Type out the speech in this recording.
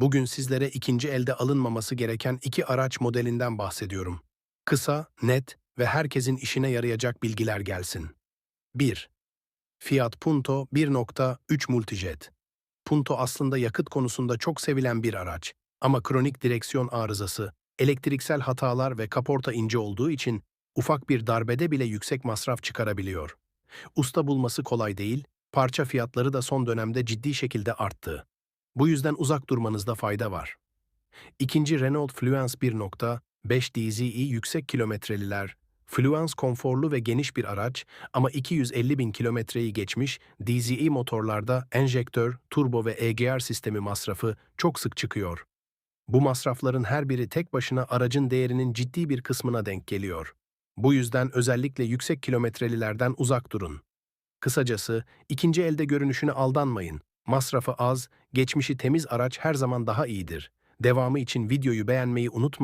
Bugün sizlere ikinci elde alınmaması gereken iki araç modelinden bahsediyorum. Kısa, net ve herkesin işine yarayacak bilgiler gelsin. 1. Fiat Punto 1.3 Multijet. Punto aslında yakıt konusunda çok sevilen bir araç. Ama kronik direksiyon arızası, elektriksel hatalar ve kaporta ince olduğu için ufak bir darbede bile yüksek masraf çıkarabiliyor. Usta bulması kolay değil, parça fiyatları da son dönemde ciddi şekilde arttı. Bu yüzden uzak durmanızda fayda var. İkinci Renault Fluence 1.5 DZI yüksek kilometreliler, Fluence konforlu ve geniş bir araç ama 250 bin kilometreyi geçmiş DZI motorlarda enjektör, turbo ve EGR sistemi masrafı çok sık çıkıyor. Bu masrafların her biri tek başına aracın değerinin ciddi bir kısmına denk geliyor. Bu yüzden özellikle yüksek kilometrelilerden uzak durun. Kısacası ikinci elde görünüşüne aldanmayın. Masrafı az, geçmişi temiz araç her zaman daha iyidir. Devamı için videoyu beğenmeyi unutmayın.